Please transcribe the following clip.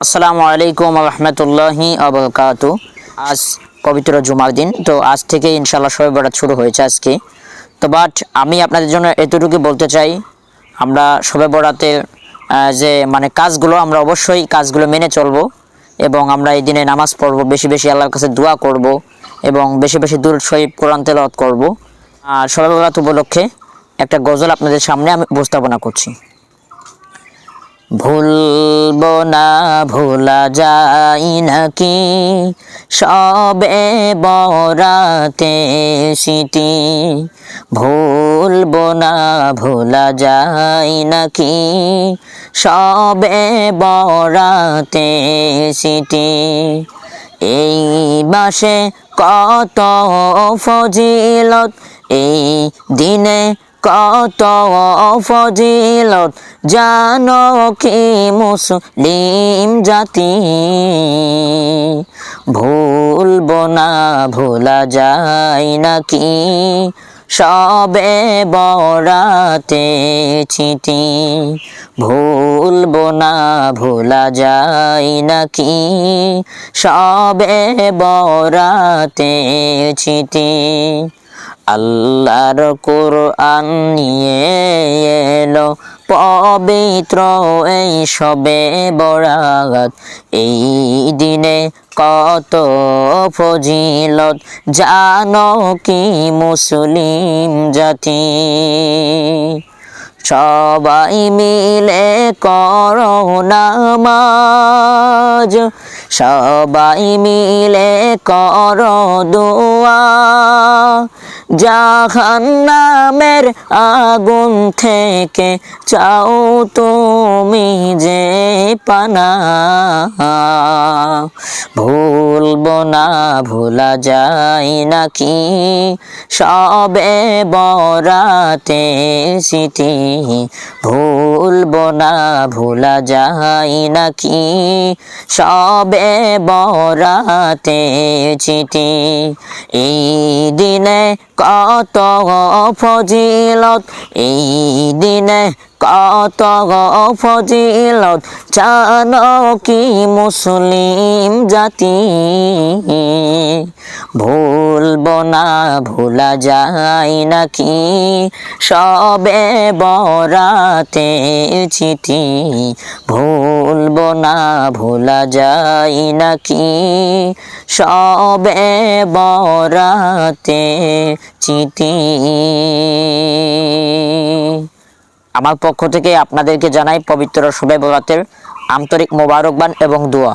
আসসালামু আলাইকুম রহমতুল্লাহি আবরকাত আজ পবিত্র জুমার দিন তো আজ থেকে ইনশাল্লাহ শবে বরাত শুরু হয়েছে আজকে। তো বাট আমি আপনাদের জন্য এতটুকু বলতে চাই আমরা বরাতের আহ, যে মানে কাজগুলো আমরা অবশ্যই কাজগুলো মেনে চলবো এবং আমরা এই দিনে নামাজ পড়ব বেশি বেশি আল্লাহর কাছে দোয়া করব এবং বেশি বেশি দূর শহীদ কোরআন তেলাওয়াত করব। আর শবে বরাত উপলক্ষে একটা গজল আপনাদের সামনে আমি উপস্থাপনা করছি। ভুলব না, ভোলা যায় নাকি? সবে বরাতে সিটি ভুলব না, ভোলা যায় নাকি? সবে বরাতে সিটি এই মাসে কত ফজিলত, এই দিনে কত ফজিলত জানো কি মুসলিম জাতি? ভুলব না, ভোলা যায় নাকি? সবে বরাতে ছিটি। ভুলব না, ভোলা যায় নাকি? সবে বরাতে ছিটি। আল্লাহর কোরআন নিয়ে এলো পবিত্র এই সবে বরাত। এই দিনে কত ফজিলত, জানো কি মুসলিম জাতি? সবাই মিলে করো নামাজ। সবাই মিলে করো দোয়া। জাহান্নামের আগুন থেকে চাও তুমি যে পানা। ভুলব না, ভোলা যাই নাকি? সবে বরাতে সিটি ভুলব না ভোলা যায় নাকি? সবে বরাতে চিঠি। এই দিনে কত ফজিলত এই দিনে কত ফজিলত জানো কি মুসলিম জাতি। ভুলব না, ভোলা যায় নাকি? সবে বরাতে চিঠি। ভুলব না, ভোলা যায় নাকি? সবে বরাতে চিঠি। আমার পক্ষ থেকে আপনাদেরকে জানাই পবিত্র বরাতের আন্তরিক মোবারকবান এবং দোয়া।